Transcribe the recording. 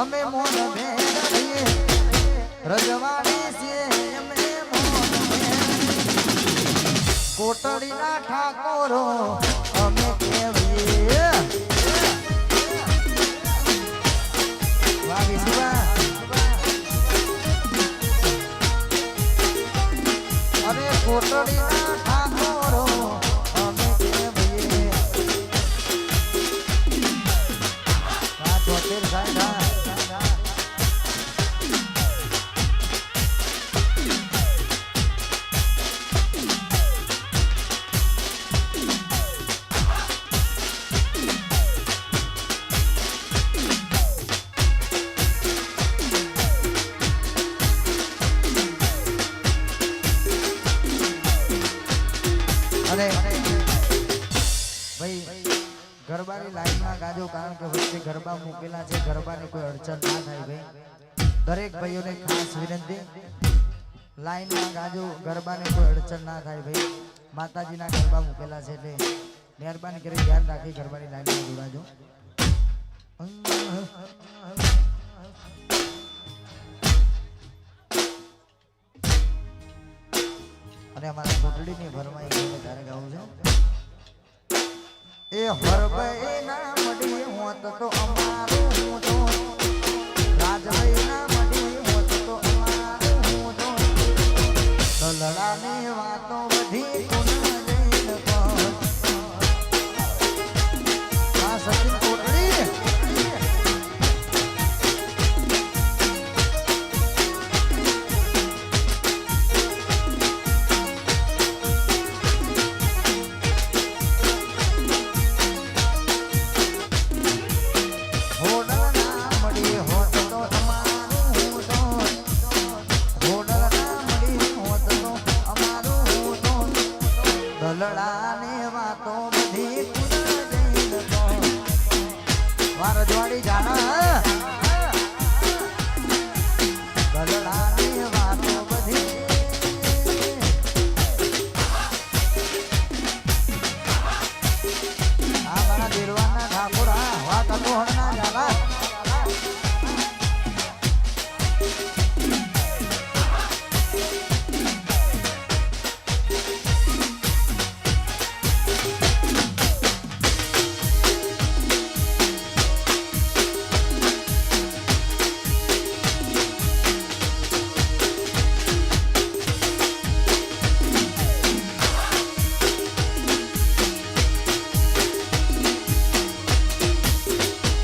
અમે મોન ભેર થઈએ રજવાડી છે અમે કોટડીના ઠાકોરો, અમે કેવીએ વાહ વિશુભા. અરે કોટડીના અને ભાઈ, ગરબાની લાઈનમાં ગાજો કારણ કે વચ્ચે ગરબા મૂકેલા છે, ગરબાની કોઈ અડચણ ના થાય ભાઈ. દરેક ભાઈઓને ખાસ વિનંતી, લાઈનમાં ગાજો, ગરબાને કોઈ અડચણ ના થાય ભાઈ. માતાજીના ગરબા મૂકેલા છે એટલે મહેરબાની કરી ધ્યાન રાખી ગરબાની લાઈનમાં જોડાજો. અને અમારા કોટડીની ભરમાઈ ગઈને તારે ગાવું છે. એ હરભાઈ ના મડી હોત તો અમારું વા રજવાડી જાણા